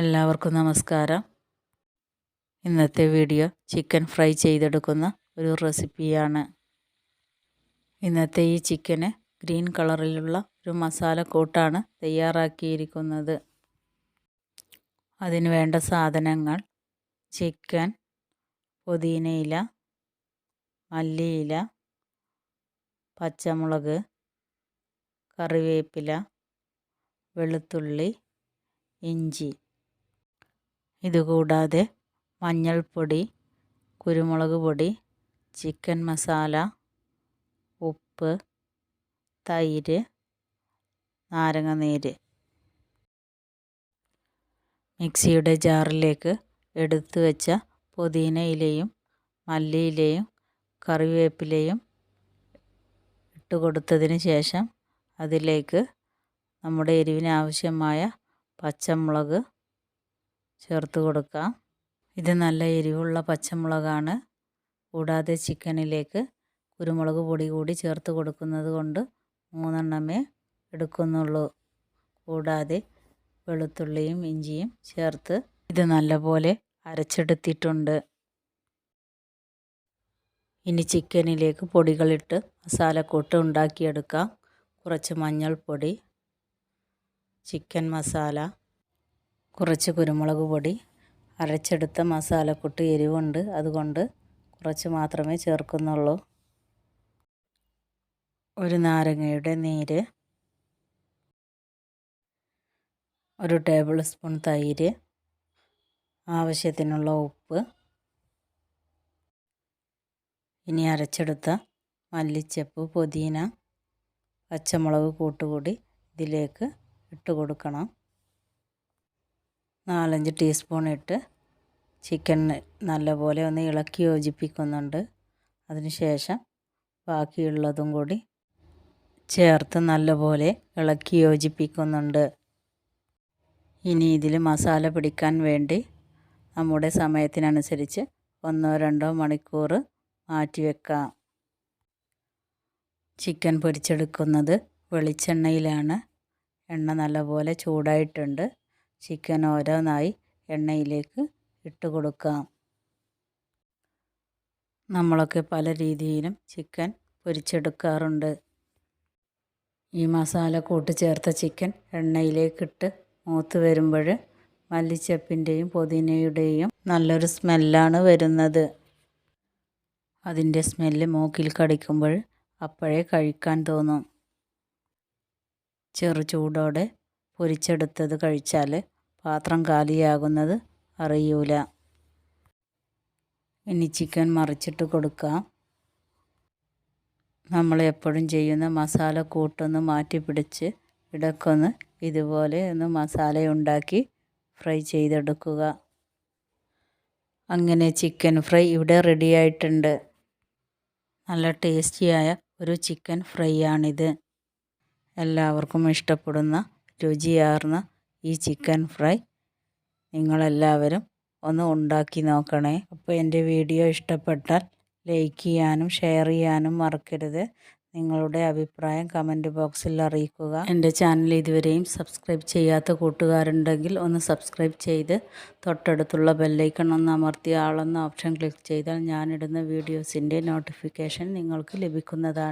എല്ലാവർക്കും നമസ്കാരം. ഇന്നത്തെ വീഡിയോ ചിക്കൻ ഫ്രൈ ചെയ്തെടുക്കുന്ന ഒരു റെസിപ്പിയാണ് ഇന്നത്തെ ഈ ചിക്കന് ഗ്രീൻ കളറിലുള്ള ഒരു മസാല കൂട്ടാണ് തയ്യാറാക്കിയിരിക്കുന്നത്. അതിന് വേണ്ട സാധനങ്ങൾ ചിക്കൻ പുതിനയില മല്ലിയില പച്ചമുളക് കറിവേപ്പില വെളുത്തുള്ളി ഇഞ്ചി. ഇതുകൂടാതെ മഞ്ഞൾപ്പൊടി കുരുമുളക് പൊടി ചിക്കൻ മസാല ഉപ്പ് തൈര് നാരങ്ങ മിക്സിയുടെ ജാറിലേക്ക് എടുത്തു വെച്ച പുതിന ഇലയും മല്ലിയിലയും കറിവേപ്പിലയും ഇട്ട് കൊടുത്തതിന് ശേഷം അതിലേക്ക് നമ്മുടെ എരിവിനാവശ്യമായ പച്ചമുളക് ചേർത്ത് കൊടുക്കാം. ഇത് നല്ല എരിവുള്ള പച്ചമുളകാണ്. കൂടാതെ ചിക്കനിലേക്ക് കുരുമുളക് പൊടി കൂടി ചേർത്ത് കൊടുക്കുന്നത് കൊണ്ട് മൂന്നെണ്ണമേ എടുക്കുന്നുള്ളൂ. കൂടാതെ വെളുത്തുള്ളിയും ഇഞ്ചിയും ചേർത്ത് ഇത് നല്ലപോലെ അരച്ചെടുത്തിട്ടുണ്ട്. ഇനി ചിക്കനിലേക്ക് പൊടികളിട്ട് മസാലക്കൂട്ട് ഉണ്ടാക്കിയെടുക്കാം. കുറച്ച് മഞ്ഞൾപ്പൊടി ചിക്കൻ മസാല കുറച്ച് കുരുമുളക് പൊടി അരച്ചെടുത്ത മസാലക്കൂട്ട് എരിവുണ്ട് അതുകൊണ്ട് കുറച്ച് മാത്രമേ ചേർക്കുന്നുള്ളൂ. ഒരു നാരങ്ങയുടെ നീര് ഒരു ടേബിൾ സ്പൂൺ തൈര് ആവശ്യത്തിനുള്ള ഉപ്പ് ഇനി അരച്ചെടുത്ത മല്ലിച്ചപ്പ് പുതിന പച്ചമുളക് കൂട്ടുകൂടി ഇതിലേക്ക് ഇട്ട് കൊടുക്കണം. നാലഞ്ച് ടീസ്പൂൺ ഇട്ട് ചിക്കൻ നല്ലപോലെ ഒന്ന് ഇളക്കി യോജിപ്പിക്കുന്നുണ്ട്. അതിനുശേഷം ബാക്കിയുള്ളതും കൂടി ചേർത്ത് നല്ലപോലെ ഇളക്കി യോജിപ്പിക്കുന്നുണ്ട്. ഇനി ഇതിൽ മസാല പിടിക്കാൻ വേണ്ടി നമ്മുടെ സമയത്തിനനുസരിച്ച് ഒന്നോ രണ്ടോ മണിക്കൂർ മാറ്റി വെക്കാം. ചിക്കൻ പൊരിച്ചെടുക്കുന്നത് വെളിച്ചെണ്ണയിലാണ്. എണ്ണ നല്ലപോലെ ചൂടായിട്ടുണ്ട്. ചിക്കൻ ഓരോന്നായി എണ്ണയിലേക്ക് ഇട്ട് കൊടുക്കാം. നമ്മളൊക്കെ പല രീതിയിലും ചിക്കൻ പൊരിച്ചെടുക്കാറുണ്ട്. ഈ മസാല കൂട്ടിച്ചേർത്ത ചിക്കൻ എണ്ണയിലേക്കിട്ട് മൂത്ത് വരുമ്പോൾ മല്ലിച്ചപ്പിന്റെയും പുതിനയുടെയും നല്ലൊരു സ്മെല്ലാണ് വരുന്നത്. അതിന്റെ സ്മെല്ല് മൂക്കിൽ കടിക്കുമ്പോൾ അപ്പോഴേ കഴിക്കാൻ തോന്നും. ചെറു ചൂടോടെ പൊരിച്ചെടുത്തത് കഴിച്ചാൽ പാത്രം കാലിയാകുന്നത് അറിയൂല. ഇനി ചിക്കൻ മറിച്ചിട്ട് കൊടുക്കാം. നമ്മൾ എപ്പോഴും ചെയ്യുന്ന മസാല കൂട്ടൊന്ന് മാറ്റി പിടിച്ച് ഇടക്കൊന്ന് ഇതുപോലെ ഒന്ന് മസാല ഉണ്ടാക്കി ഫ്രൈ ചെയ്തെടുക്കുക. അങ്ങനെ ചിക്കൻ ഫ്രൈ ഇവിടെ റെഡിയായിട്ടുണ്ട് നല്ല ടേസ്റ്റിയായ ഒരു ചിക്കൻ ഫ്രൈ ആണിത്. എല്ലാവർക്കും ഇഷ്ടപ്പെടുന്ന രുചിയാർന്ന ഈ ചിക്കൻ ഫ്രൈ നിങ്ങളെല്ലാവരും ഒന്ന് ഉണ്ടാക്കി നോക്കണേ. അപ്പോൾ എന്റെ വീഡിയോ ഇഷ്ടപ്പെട്ടാൽ ലൈക്ക് ചെയ്യാനും ഷെയർ ചെയ്യാനും മറക്കരുത്. നിങ്ങളുടെ അഭിപ്രായം കമന്റ് ബോക്സിൽ അറിയിക്കുക. എന്റെ ചാനൽ ഇതുവരെയും സബ്സ്ക്രൈബ് ചെയ്യാത്ത കൂട്ടുകാരുണ്ടെങ്കിൽ ഒന്ന് സബ്സ്ക്രൈബ് ചെയ്ത് തൊട്ടടുത്തുള്ള ബെല്ലൈക്കൺ ഒന്ന് അമർത്തി ആളെന്ന ഓപ്ഷൻ ക്ലിക്ക് ചെയ്താൽ ഞാനിടുന്ന വീഡിയോസിന്റെ നോട്ടിഫിക്കേഷൻ നിങ്ങൾക്ക് ലഭിക്കുന്നതാണ്.